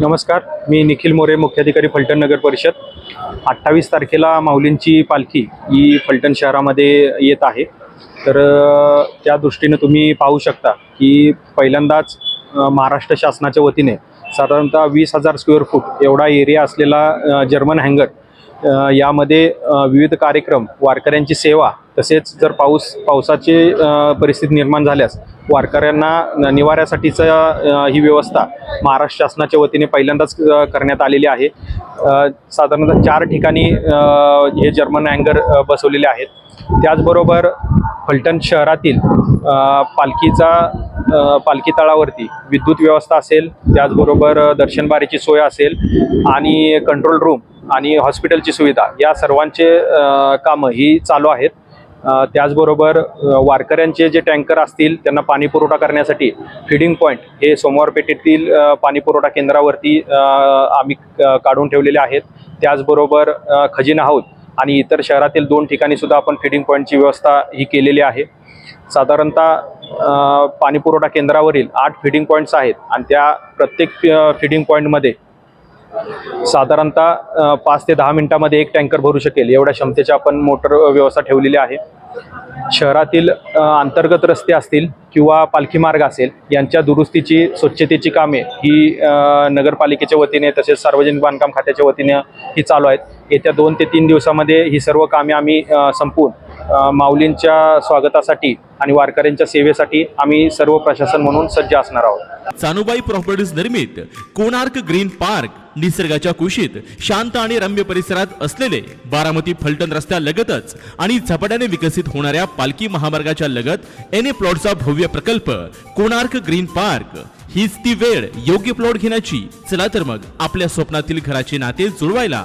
नमस्कार मी निखिल मोरे मुख्याधिकारी फलटण नगर परिषद. अठ्ठावीस तारखेला माऊलींची पालखी ही फलटण शहरामध्ये येत आहे. तर त्या दृष्टीनं तुम्ही पाहू शकता की पहिल्यांदाच महाराष्ट्र शासनाच्या वतीने साधारणतः वीस हजार स्क्वेअर फूट एवढा एरिया असलेला जर्मन हँगर यामध्ये विविध कार्यक्रम वारकऱ्यांची सेवा तसेच जर पाऊस पावसाची परिस्थिती निर्माण झाल्यास वारकऱ्यांना निवाऱ्यासाठीचा ही व्यवस्था महाराष्ट्र शासनाच्या वतीने पहिल्यांदाच करण्यात आलेली आहे. साधारणतः चार ठिकाणी हे जर्मन अँगर बसवलेले आहेत. त्याचबरोबर फलटण शहरातील पालखीचा पालखी तळावरती विद्युत व्यवस्था असेल त्याचबरोबर दर्शनबारीची सोय असेल आणि कंट्रोल रूम आणि हॉस्पिटलची सुविधा या सर्वांचे कामं ही चालू आहेत. त्याचबरोबर वारकऱ्यांचे जे टँकर असतील त्यांना पाणी पुरवठा करण्यासाठी फिडिंग पॉईंट हे सोमवार पेठेतील पाणी पुरवठा केंद्रावरती आम्ही काढून ठेवलेले आहेत. त्याचबरोबर खजिना हाऊस आणि इतर शहरातील दोन ठिकाणी सुद्धा आपण फिडिंग पॉईंटची व्यवस्था ही केलेली आहे. साधारणतः पाणीपुरवठा पाणी पुरवठा केंद्रावरील आठ फिडिंग पॉईंट्स आहेत आणि त्या प्रत्येक फिडिंग पॉईंटमध्ये साधारणतः पाच ते दहा मिनिटामध्ये एक टँकर भरू शकेल. एवढ्या क्षमतेची आपण मोटर व्यवस्था ठेवलेली आहे. शहरातील अंतर्गत रस्ते असतील किंवा पालखी मार्ग असेल यांच्या दुरुस्तीची स्वच्छतेची कामे ही नगरपालिकेच्या वतीने तसेच सार्वजनिक बांधकाम खात्याच्या वतीने ही चालू आहेत. येत्या दोन ते तीन दिवसामध्ये ही सर्व कामे आम्ही संपवून माऊलींच्या स्वागतासाठी आणि वारकऱ्यांच्या सेवेसाठी आम्ही सर्व प्रशासन म्हणून सज्ज असणार आहोत. चानुबाई प्रॉपर्टीज निर्मित कोणार्क ग्रीन पार्क निसर्गाच्या कुशीत शांत आणि रम्य परिसरात असलेले बारामती फलटण रस्त्यालगतच आणि झपाट्याने विकसित होणाऱ्या पालखी महामार्गाच्या लगत एन ए प्लॉटचा भव्य प्रकल्प कोणार्क ग्रीन पार्क हीच ती वेळ योग्य प्लॉट घेण्याची. चला तर मग आपल्या स्वप्नातील घराचे नाते जुळवायला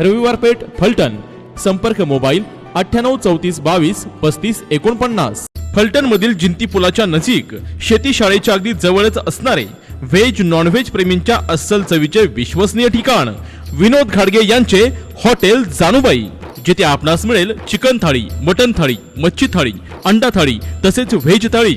रविवार पेठ फलटण. संपर्क मोबाईल अठ्ठ्याण्णव चौतीस बावीस पस्तीस एकोणपन्नास. फलटण मधील जिंती पुलाच्या नजीक शेती शाळेच्या अगदी जवळच असणारे व्हेज नॉनव्हेज प्रेमींच्या अस्सल चवीचे विश्वसनीय ठिकाण. विनोद घाडगे यांचे हॉटेल जानुबाई जिथे आपणास मिळेल चिकन थाळी मटन थाळी मच्छी थाळी अंडा थाळी तसेच व्हेज थाळी.